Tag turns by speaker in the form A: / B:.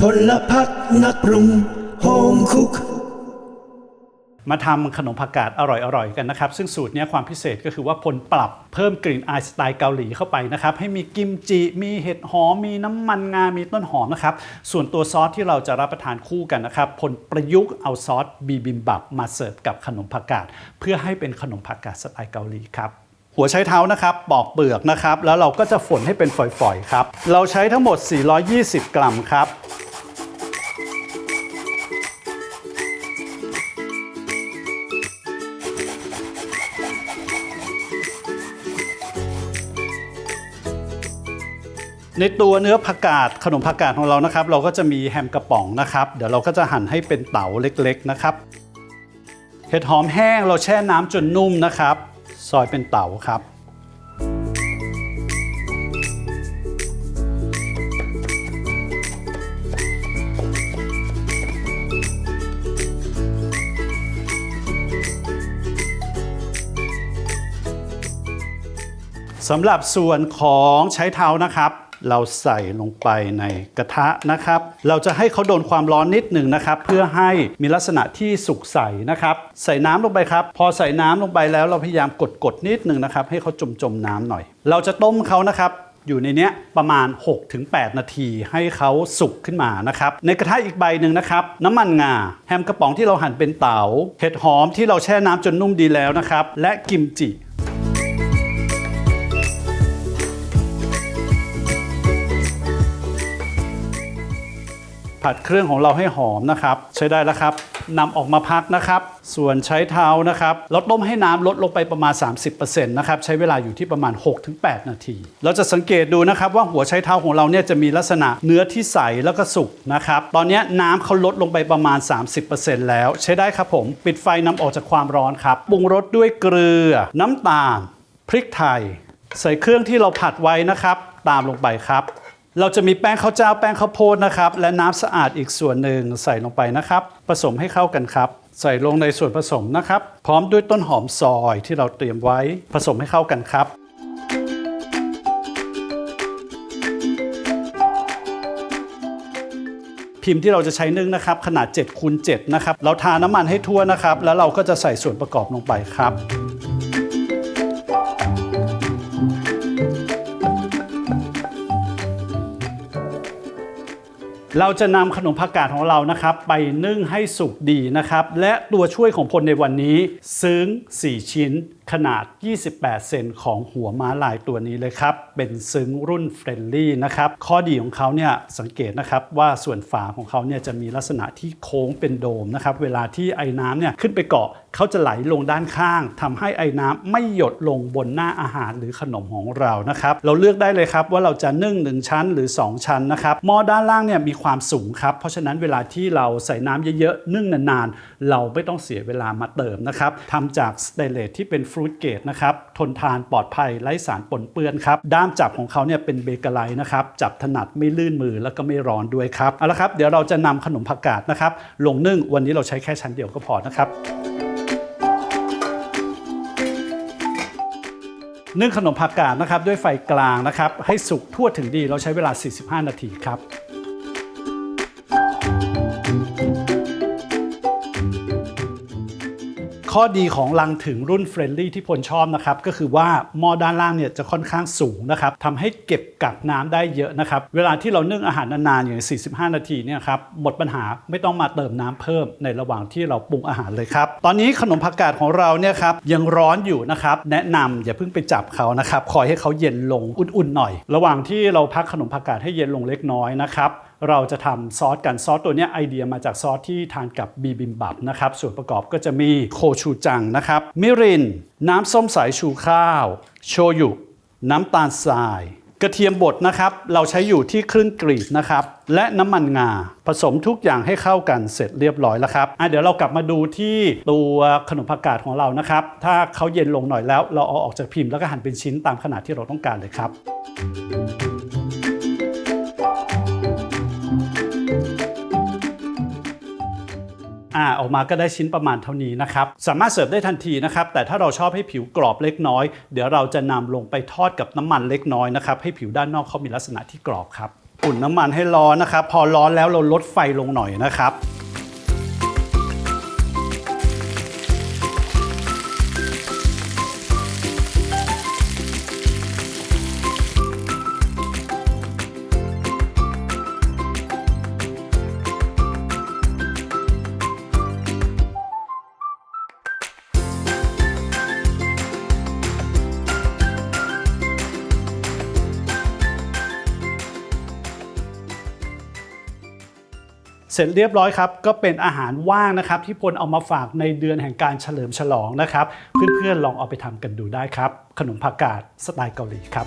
A: พลพักนักปรุงโฮมคุก
B: มาทำขนมผักกาดอร่อยๆกันนะครับ ซึ่งสูตรนี้ความพิเศษก็คือว่าพลปรับเพิ่มกลิ่นอายสไตล์เกาหลีเข้าไปนะครับ ให้มีกิมจิ มีเห็ดหอม มีน้ำมันงา มีต้นหอมนะครับ ส่วนตัวซอสที่เราจะรับประทานคู่กันนะครับพลประยุกต์เอาซอสบีบิมบับมาเสิร์ฟกับขนมผักกาดเพื่อให้เป็นขนมผักกาดสไตล์เกาหลีครับหัวใช้เท้านะครับปอกเปลือกนะครับ แล้วเราก็จะฝนให้เป็นฝอยๆครับ เราใช้ทั้งหมด 420 กรัมครับ ในตัวเนื้อผักกาดขนมผักกาดของเรานะครับ เราก็จะมีแฮมกระป๋องนะครับ เดี๋ยวเราก็จะหั่นให้เป็นเต๋าเล็กๆนะครับ เห็ดหอมแห้งเราแช่น้ำจนนุ่มนะครับ ซอยเป็นเต๋าครับ สำหรับส่วนของใช้เท้านะครับ เราใส่ลงไปในกระทะนะครับ เราจะให้เขาโดนความร้อนนิดหนึ่งนะครับ เพื่อให้มีลักษณะที่สุกใสนะครับ ใส่น้ำลงไปครับ พอใส่น้ำลงไปแล้วเราพยายามกดกดๆนิดหนึ่งนะครับ ให้เขาจมจมๆน้ำหน่อย เราจะต้มเขานะครับอยู่ในเนี้ยประมาณ 6-8 นาทีให้เขาสุกขึ้นมานะครับ ในกระทะอีกใบหนึ่งนะครับ น้ำมันงา แฮมกระป๋องที่เราหั่นเป็นเต๋าเห็ดหอมที่เราแช่น้ำจนนุ่มดีแล้วนะครับ และกิมจิ ผัดเครื่องของเราให้หอมนะครับ ใช้ได้แล้วครับนำออกมาพักนะครับ ส่วนใช้เท้านะครับเราต้มให้น้ำลดลงไปประมาณ 30%นะครับใช้เวลาอยู่ที่ประมาณ 6-8 นาที เราจะสังเกตดูนะครับว่าหัวใช้เท้าของเราเนี่ยจะมีลักษณะเนื้อที่ใสแล้วก็สุกนะครับ ตอนนี้น้ำเขาลดลงไปประมาณ 30%แล้ว ใช้ได้ครับผม ปิดไฟนำออกจากความร้อนครับปรุงรสด้วยเกลือ น้ำตาล พริกไทย ใส่เครื่องที่เราผัดไว้นะครับ ตามลงไปครับ เราจะมีแป้งข้าวเจ้าแป้งข้าวโพดนะครับ และน้ำสะอาดอีกส่วนหนึ่งใส่ลงไปนะครับ ผสมให้เข้ากันครับ ใส่ลงในส่วนผสมนะครับ พร้อมด้วยต้นหอมซอยที่เราเตรียมไว้ผสมให้เข้ากันครับพิมพ์ที่เราจะใช้นึ่งนะครับขนาด7คูณ7นะครับ เราทาน้ำมันให้ทั่วนะครับ แล้วเราก็จะใส่ส่วนประกอบลงไปครับ เราจะนำขนมผักกาดของเรานะครับ ไปนึ่งให้สุกดีนะครับ และตัวช่วยของพลในวันนี้ซึ้ง 4 ชิ้น ขนาด 28 เซนของหัวม้าลายตัวนี้เลยครับ เป็นซึ้งรุ่นเฟรนลี่นะครับ ข้อดีของเขาเนี่ยสังเกตนะครับว่าส่วนฝาของเขาเนี่ยจะมีลักษณะที่โค้งเป็นโดมนะครับ เวลาที่ไอ้น้ำเนี่ยขึ้นไปเกาะเขาจะไหลลงด้านข้างทำให้ไอ้น้ำไม่หยดลงบนหน้าอาหารหรือขนมของเรานะครับ เราเลือกได้เลยครับว่าเราจะนึ่ง 1 ชั้นหรือ 2 ชั้นนะครับหม้อด้านล่างเนี่ยมีความสูงครับ เพราะฉะนั้นเวลาที่เราใส่น้ำเยอะๆนึ่งนานๆ เราไม่ต้องเสียเวลามาเติมนะครับทำจากสเตนเลสที่เป็นฟรุตเกตนะครับ ทนทานปลอดภัยไร้สารปนเปื้อนครับ ด้ามจับของเขาเนี่ยเป็นเบเกอร์ไลนะครับ จับถนัดไม่ลื่นมือแล้วก็ไม่ร้อนด้วยครับ เอาละครับ เดี๋ยวเราจะนำขนมผักกาดนะครับ ลงนึ่งวันนี้เราใช้แค่ชั้นเดียวก็พอนะครับนึ่งขนมผักกาดนะครับด้วยไฟกลางนะครับให้สุกทั่วถึงดีเราใช้เวลา 45 นาทีครับ ข้อดีของลังถึงรุ่นเฟรนลี่ที่พลชอบนะครับก็คือว่าหม้อด้านล่างเนี่ยจะค่อนข้างสูงนะครับทำให้เก็บกักน้ำได้เยอะนะครับเวลาที่เรานึ่งอาหารนานๆอย่าง 45 นาทีเนี่ยครับหมดปัญหาไม่ต้องมาเติมน้ำเพิ่มในระหว่างที่เราปรุงอาหารเลยครับตอนนี้ขนมผักกาดของเราเนี่ยครับยังร้อนอยู่นะครับแนะนำอย่าเพิ่งไปจับเขานะครับคอยให้เขาเย็นลงอุ่นๆหน่อย ระหว่างที่เราพักขนมผักกาดให้เย็นลงเล็กน้อยนะครับเราจะทำซอสกันซอสตัวนี้ไอเดียมาจากซอสที่ทานกับบีบิมบับนะครับ ส่วนประกอบก็จะมีโคชูจังนะครับ มิริน น้ำส้มสายชูข้าว โชยุ น้ำตาลทราย กระเทียมบดนะครับ เราใช้อยู่ที่ครึ่งกรีดนะครับ และน้ำมันงา ผสมทุกอย่างให้เข้ากันเสร็จเรียบร้อยแล้วครับเดี๋ยวเรากลับมาดูที่ตัวขนมผักกาดของเรานะครับ ถ้าเขาเย็นลงหน่อยแล้ว เราเอาออกจากพิมพ์แล้วก็หั่นเป็นชิ้นตามขนาดที่เราต้องการเลยครับ อ่าออกมาก็ได้ชิ้นประมาณเท่านี้นะครับสามารถเสิร์ฟได้ทันทีนะครับแต่ถ้าเราชอบให้ผิวกรอบเล็กน้อย เดี๋ยวเราจะนำลงไปทอดกับน้ำมันเล็กน้อยนะครับให้ผิวด้านนอกเขามีลักษณะที่กรอบครับอุ่นน้ำมันให้ร้อนนะครับพอร้อนแล้วเราลดไฟลงหน่อยนะครับ เสร็จเรียบร้อยครับ ก็เป็นอาหารว่างนะครับ ที่พลเอามาฝากในเดือนแห่งการเฉลิมฉลองนะครับ เพื่อนๆลองเอาไปทำกันดูได้ครับ ขนมผักกาดสไตล์เกาหลีครับ